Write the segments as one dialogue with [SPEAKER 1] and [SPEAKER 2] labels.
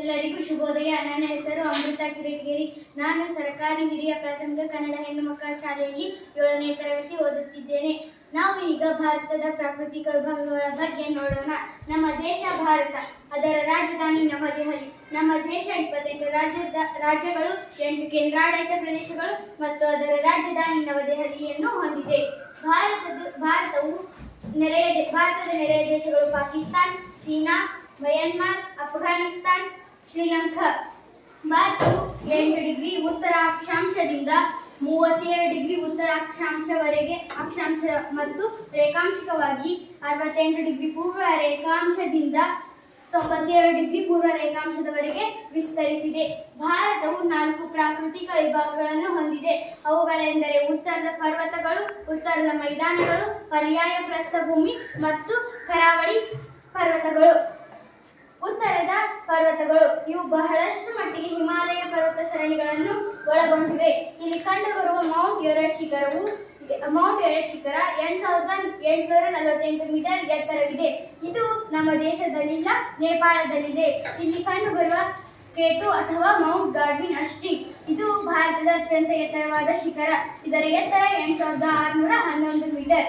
[SPEAKER 1] ಎಲ್ಲರಿಗೂ ಶುಭೋದಯ. ನನ್ನ ಹೆಸರು ಅಮೃತ ಕಿರೀಟಗಿರಿ ನಾನು ಸರ್ಕಾರಿ ಹಿರಿಯ ಪ್ರಾಥಮಿಕ ಕನ್ನಡ ಹೆಣ್ಣು ಮಕ್ಕಳ ಶಾಲೆಯಲ್ಲಿ ಏಳನೇ ತರಗತಿ ಓದುತ್ತಿದ್ದೇನೆ. ನಾವು ಈಗ ಭಾರತದ ಪ್ರಾಕೃತಿಕ ವಿಭಾಗಗಳ ಬಗ್ಗೆ ನೋಡೋಣ. ನಮ್ಮ ದೇಶ ಭಾರತ, ಅದರ ರಾಜಧಾನಿ ನವದೆಹಲಿ. ನಮ್ಮ ದೇಶ ಇಪ್ಪತ್ತೆಂಟು ರಾಜ್ಯದ, ರಾಜ್ಯಗಳು, ಎಂಟು ಕೇಂದ್ರಾಡಳಿತ ಪ್ರದೇಶಗಳು ಮತ್ತು ಅದರ ರಾಜಧಾನಿ ನವದೆಹಲಿಯನ್ನು ಹೊಂದಿದೆ. ಭಾರತದ, ಭಾರತವು ನೆರೆಯ, ಭಾರತದ ನೆರೆಯ ದೇಶಗಳು ಪಾಕಿಸ್ತಾನ್, ಚೀನಾ, ಮಯನ್ಮಾರ್, ಅಫ್ಘಾನಿಸ್ತಾನ್ ಶ್ರೀಲಂಕಾ. ಮತ್ತು ಎಂಟು ಡಿಗ್ರಿ ಉತ್ತರ ಅಕ್ಷಾಂಶದಿಂದ ಮೂವತ್ತೇಳು ಡಿಗ್ರಿ ಉತ್ತರ ಅಕ್ಷಾಂಶವರೆಗೆ ಅಕ್ಷಾಂಶ ಮತ್ತು ರೇಖಾಂಶಿಕವಾಗಿ ಅರವತ್ತೆಂಟು ಡಿಗ್ರಿ ಪೂರ್ವ ರೇಖಾಂಶದಿಂದ ತೊಂಬತ್ತೇಳು ಡಿಗ್ರಿ ಪೂರ್ವ ರೇಖಾಂಶದವರೆಗೆ ವಿಸ್ತರಿಸಿದೆ. ಭಾರತವು ನಾಲ್ಕು ಪ್ರಾಕೃತಿಕ ವಿಭಾಗಗಳನ್ನು ಹೊಂದಿದೆ. ಅವುಗಳೆಂದರೆ ಉತ್ತರದ ಪರ್ವತಗಳು, ಉತ್ತರದ ಮೈದಾನಗಳು, ಪರ್ಯಾಯ ಪ್ರಸ್ಥಭೂಮಿ ಮತ್ತು ಕರಾವಳಿ ಪರ್ವತಗಳು ಉತ್ತರದ ಪರ್ವತಗಳು ಇವು ಬಹಳಷ್ಟು ಮಟ್ಟಿಗೆ ಹಿಮಾಲಯ ಪರ್ವತ ಸರಣಿಗಳನ್ನು ಒಳಗೊಂಡಿವೆ. ಇಲ್ಲಿ ಕಂಡುಬರುವ ಮೌಂಟ್ ಯೋರಡ್ ಶಿಖರವು ಮೌಂಟ್ ಎವರೆಸ್ಟ್ ಶಿಖರ ಎಂಟ್ ಸಾವಿರದ ಎಂಟುನೂರ ನಲವತ್ತೆಂಟು ಮೀಟರ್ ಎತ್ತರವಿದೆ. ಇದು ನಮ್ಮ ದೇಶದಲ್ಲಿಲ್ಲ, ನೇಪಾಳದಲ್ಲಿದೆ. ಇಲ್ಲಿ ಕಂಡುಬರುವ ಕೇಟು ಅಥವಾ ಮೌಂಟ್ ಗಾಡ್ವಿನ್ ಅಷ್ಟಿ. ಇದು ಭಾರತದ ಅತ್ಯಂತ ಎತ್ತರವಾದ ಶಿಖರ. ಇದರ ಎತ್ತರ ಎಂಟು ಸಾವಿರದ ಆರುನೂರ ಹನ್ನೊಂದು ಮೀಟರ್.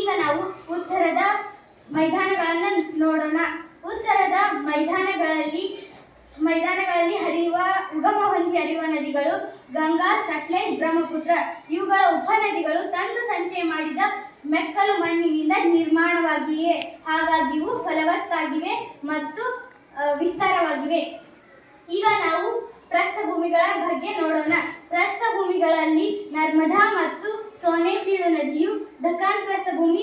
[SPEAKER 1] ಈಗ ನಾವು ಉತ್ತರದ ಮೈದಾನಗಳನ್ನು ನೋಡೋಣ. ಉತ್ತರದ ಮೈದಾನಗಳಲ್ಲಿ ಹರಿಯುವ ಉಗಮ ಹೊಂದಿ ಹರಿಯುವ ನದಿಗಳು, ಗಂಗಾ ಸಟ್ಲೇಜ್ ಬ್ರಹ್ಮಪುತ್ರ. ಇವುಗಳ ಉಪನದಿಗಳು ತಂದು ಸಂಚಯ ಮಾಡಿದ ಮೆಕ್ಕಲು ಮಣ್ಣಿನಿಂದ ನಿರ್ಮಾಣವಾಗಿವೆ ಹಾಗಾಗಿ ಇವು ಫಲವತ್ತಾಗಿವೆ ಮತ್ತು ವಿಸ್ತಾರವಾಗಿವೆ. ಈಗ ನಾವು ಪ್ರಸ್ಥಭೂಮಿಗಳ ಬಗ್ಗೆ ನೋಡೋಣ. ಪ್ರಸ್ಥಭೂಮಿಗಳಲ್ಲಿ ನರ್ಮದಾ ಮತ್ತು ಸೋನೆಸೀಳು ನದಿಯು ದಖಾನ್ ಪ್ರಸ್ಥಭೂಮಿ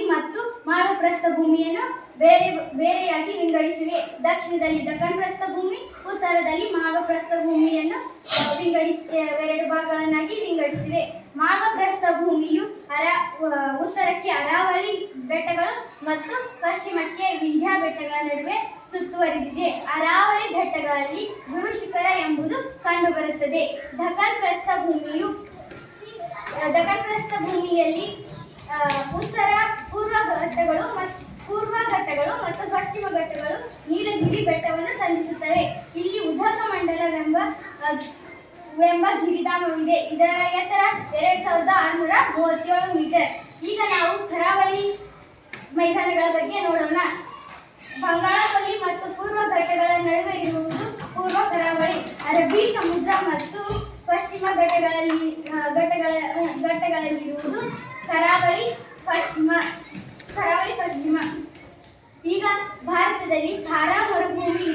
[SPEAKER 1] ಮತ್ತು ಭೂಮಿಯನ್ನು ಬೇರೆ, ಬೇರೆಯಾಗಿ ವಿಂಗಡಿಸಿವೆ. ದಕ್ಷಿಣದಲ್ಲಿ ದಖನ್ ಪ್ರಸ್ಥಭೂಮಿ ಉತ್ತರದಲ್ಲಿ ಮಾಳವ ಪ್ರಸ್ಥಭೂಮಿಯನ್ನು ವಿಂಗಡಿಸ ಎರಡು ಭಾಗಗಳನ್ನಾಗಿ ವಿಂಗಡಿಸಿವೆ. ಮಾಳವ ಪ್ರಸ್ಥಭೂಮಿಯು ಅರ ಉತ್ತರಕ್ಕೆ ಅರಾವಳಿ ಬೆಟ್ಟಗಳು ಮತ್ತು ಪಶ್ಚಿಮಕ್ಕೆ ವಿಂಧ್ಯ ಬೆಟ್ಟಗಳ ನಡುವೆ ಸುತ್ತುವರಿದಿದೆ. ಅರಾವಳಿ ಬೆಟ್ಟಗಳಲ್ಲಿ ಗುರು ಶಿಖರ ಎಂಬುದು ಕಂಡುಬರುತ್ತದೆ. ದಖನ್ ಪ್ರಸ್ಥ ಭೂಮಿಯು ದಖನ್ ಪ್ರಸ್ಥ ಭೂಮಿಯಲ್ಲಿ ಉತ್ತರ ಪೂರ್ವ ಘಟ್ಟಗಳು ಪೂರ್ವ ಘಟ್ಟಗಳು ಮತ್ತು ಪಶ್ಚಿಮ ಘಟ್ಟಗಳು ನೀಲಗಿರಿ ಬೆಟ್ಟವನ್ನು ಸಂಧಿಸುತ್ತವೆ. ಇಲ್ಲಿ ಉದಕ ಮಂಡಲವೆಂಬ ಎಂಬ ಗಿರಿಧಾಮವಿದೆ ಇದರ ಎತ್ತರ ಎರಡ್ ಸಾವಿರದ ಆರುನೂರ ಮೂವತ್ತೇಳು ಮೀಟರ್. ಈಗ ನಾವು ಕರಾವಳಿ ಮೈದಾನಗಳ ಬಗ್ಗೆ ನೋಡೋಣ. ಬಂಗಾಳಕೊಲ್ಲಿ ಮತ್ತು ಪೂರ್ವ ಘಟ್ಟಗಳ ನಡುವೆ ಇರುವುದು ಪೂರ್ವ ಕರಾವಳಿ. ಅರಬ್ಬಿ ಸಮುದ್ರ ಮತ್ತು ಪಶ್ಚಿಮ ಘಟ್ಟಗಳಲ್ಲಿ ಘಟ್ಟಗಳ, ಘಟ್ಟಗಳಲ್ಲಿರುವುದು ಕರಾವಳಿ ಪಶ್ಚಿಮ ಕರಾವಳಿ ಪಶ್ಚಿಮ ಈಗ ಭಾರತದಲ್ಲಿ ಥಾರಾ ಮರುಭೂಮಿ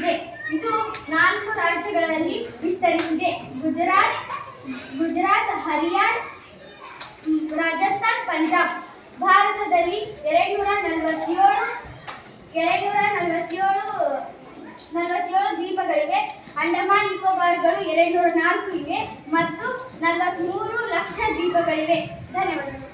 [SPEAKER 1] ಇದೆ ನಾಲ್ಕು ರಾಜ್ಯಗಳಲ್ಲಿ ವಿಸ್ತರಿಸಿದೆ. ಗುಜರಾತ್ ಗುಜರಾತ್, ಹರಿಯಾಣ, ರಾಜಸ್ಥಾನ್, ಪಂಜಾಬ್. ಭಾರತದಲ್ಲಿ ಎರಡ್ನೂರ ನಲವತ್ತೇಳು ಎರಡ್ನೂರ ನಲವತ್ತೇಳು ನಲವತ್ತೇಳು ದ್ವೀಪಗಳಿವೆ. ಅಂಡಮಾನ್, ನಿಕೋಬಾರ್ಗಳು ಎರಡ್ನೂರ ನಾಲ್ಕು ಇವೆ. ಮತ್ತು ನಲವತ್ಮೂರು ಲಕ್ಷ ದ್ವೀಪಗಳಿವೆ. ಧನ್ಯವಾದಗಳು.